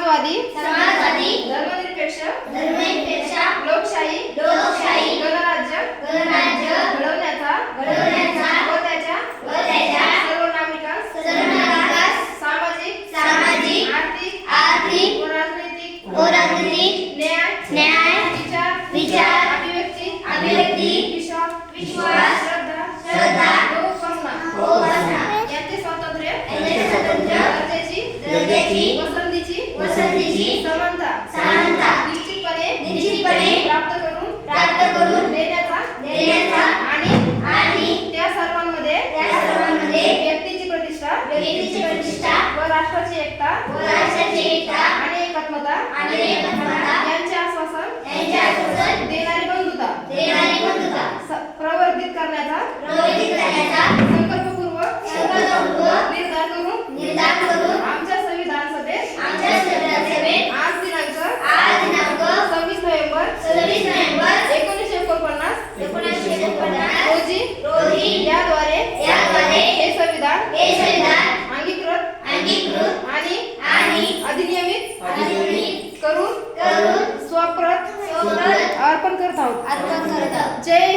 समाजवादी समाजवादी धर्मनिरपेक्ष धर्मनिरपेक्षा लोकशाही लोकशाही गणराज्य गणराज्य घडवण्याचा घडवण्याचा व त्याच्या व त्याच्या सर्व नागरिकांस सर्व नागरिकांस सामाजिक सामाजिक आर्थिक आर्थिक व राजनैतिक व राजनीतिक न्याय न्याय विचार विचार अभिव्यक्ती अभिव्यक्ती विश्वास विश्वास श्रद्धा श्रद्धा व उपासना व उपासना यांचे स्वातंत्र्य यांचे स्वातंत्र्य व्यक्तीची प्रतिष्ठा व राष्ट्राची एकता व राष्ट्राची एकता आणि एकात्मता आणि एकात्मता यांचे आश्वासन यांचे आश्वासन देणारी बंधुता देणारी बंधुता स- प्रवर्धित करण्याचा प्रवर्धित अर्पण करत आहोत अर्पण करत आहोत. जय